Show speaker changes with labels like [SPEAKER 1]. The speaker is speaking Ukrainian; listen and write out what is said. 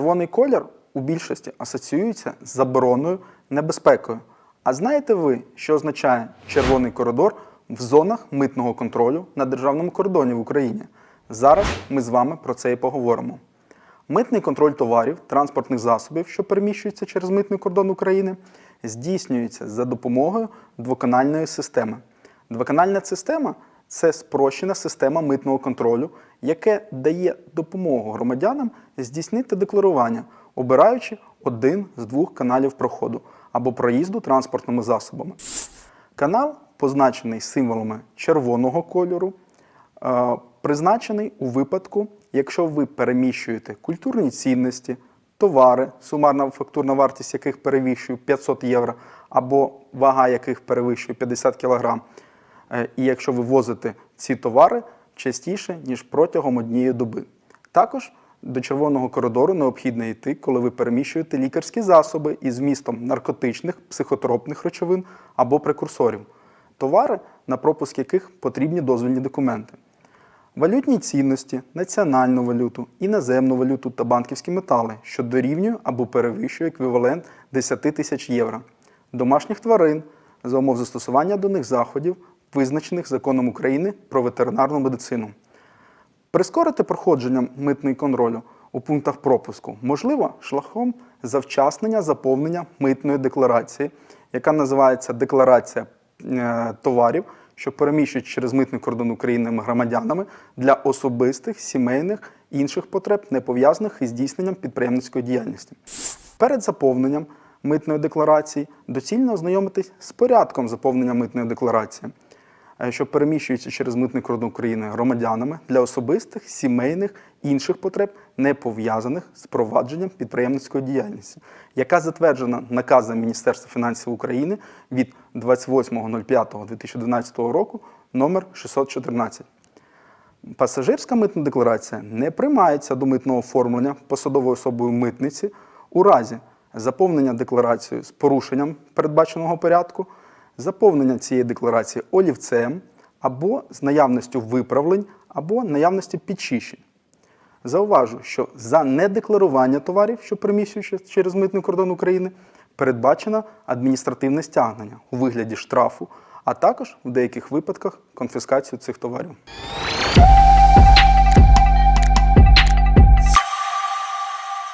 [SPEAKER 1] Червоний колір у більшості асоціюється з забороною небезпекою. А знаєте ви, що означає червоний коридор в зонах митного контролю на державному кордоні в Україні? Зараз ми з вами про це і поговоримо. Митний контроль товарів, транспортних засобів, що переміщуються через митний кордон України, здійснюється за допомогою двоканальної системи. Двоканальна система це спрощена система митного контролю, яке дає допомогу громадянам здійснити декларування, обираючи один з двох каналів проходу або проїзду транспортними засобами. Канал позначений символами червоного кольору, е, призначений у випадку, якщо ви переміщуєте культурні цінності, товари, сумарна фактурна вартість яких перевищує 500 євро, або вага яких перевищує 50 кг. Е, І якщо ви возите ці товари частіше, ніж протягом однієї доби. Також до червоного коридору необхідно йти, коли ви переміщуєте лікарські засоби із вмістом наркотичних, психотропних речовин або прекурсорів, товари, на пропуск яких потрібні дозвільні документи. Валютні цінності, національну валюту, іноземну валюту та банківські метали, що дорівнює або перевищує еквівалент 10 тисяч євро, домашніх тварин за умов застосування до них заходів, визначених законом України про ветеринарну медицину. Прискорити проходження митної контролю у пунктах пропуску можливо шляхом завчаснення заповнення митної декларації, яка називається Декларація е, товарів, що переміщують через митний кордон України громадянами для особистих, сімейних інших потреб, не пов'язаних із здійсненням підприємницької діяльності. Перед заповненням митної декларації доцільно ознайомитись з порядком заповнення митної декларації що переміщуються через митний кордон України громадянами для особистих, сімейних інших потреб, не пов'язаних з провадженням підприємницької діяльності, яка затверджена наказом Міністерства фінансів України від 28.05.2012 року номер 614. Пасажирська митна декларація не приймається до митного оформлення посадовою особою митниці у разі заповнення декларації з порушенням передбаченого порядку, заповнення цієї декларації олівцем або з наявністю виправлень або наявності підчищень. Зауважу, що за недекларування товарів, що переміщуються через митний кордон України, передбачено адміністративне стягнення у вигляді штрафу, а також в деяких випадках конфіскацію цих товарів.